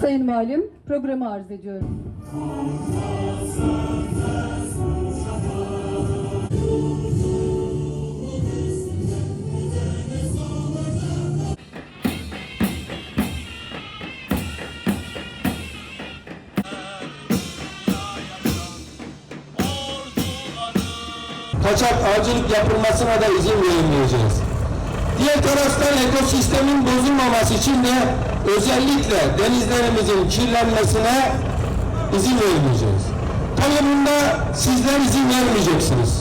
Sayın Valim, programı arz ediyorum. Kaçak avcılık yapılmasına da izin verilmeyeceğiz. Diğer taraftan ekosistemin bozulmaması için de özellikle denizlerimizin kirlenmesine izin vermeyeceğiz. Tabii bunda sizler izin vermeyeceksiniz.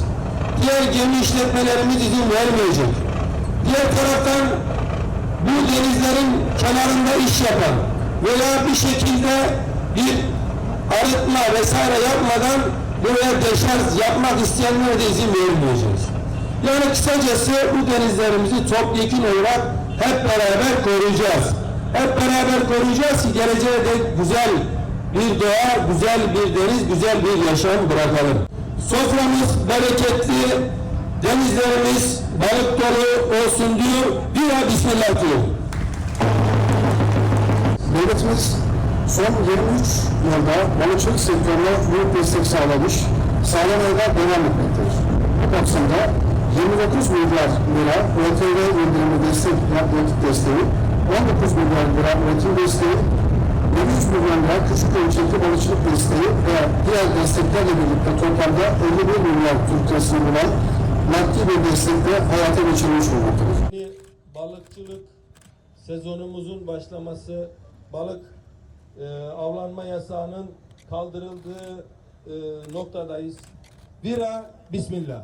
Diğer gemi işletmelerimiz izin vermeyecek. Diğer taraftan bu denizlerin kenarında iş yapan veya bir şekilde bir arıtma vesaire yapmadan buraya deşarj yapmak isteyenlere de izin vermeyeceğiz. Yani kısacası bu denizlerimizi topyekun olarak hep beraber koruyacağız. Hep beraber koruyacağız ki geleceğe de güzel bir doğa, güzel bir deniz, güzel bir yaşam bırakalım. Soframız bereketli, denizlerimiz balık dolu olsun diyor. Bir Bismillah diyor. Devletimiz son 23 yılda balıkçılık sektörüne büyük destek sağlamış, sağlamaya da devam etmektedir. Bu kapsamda 29 milyar lira ÖTV indirimi destek yapmak desteği, 19 milyar lira üretim desteği, 13 milyon lira küçük ölçekli balıkçılık desteği ve diğer desteklerle birlikte toplamda 51 milyar Türk lirasını bulan maddi bir destekle hayata geçirilmiş bulunmaktadır. Yeni balıkçılık sezonumuzun başlaması, balık e, avlanma yasağının kaldırıldığı e, noktadayız. Bira, Bismillah.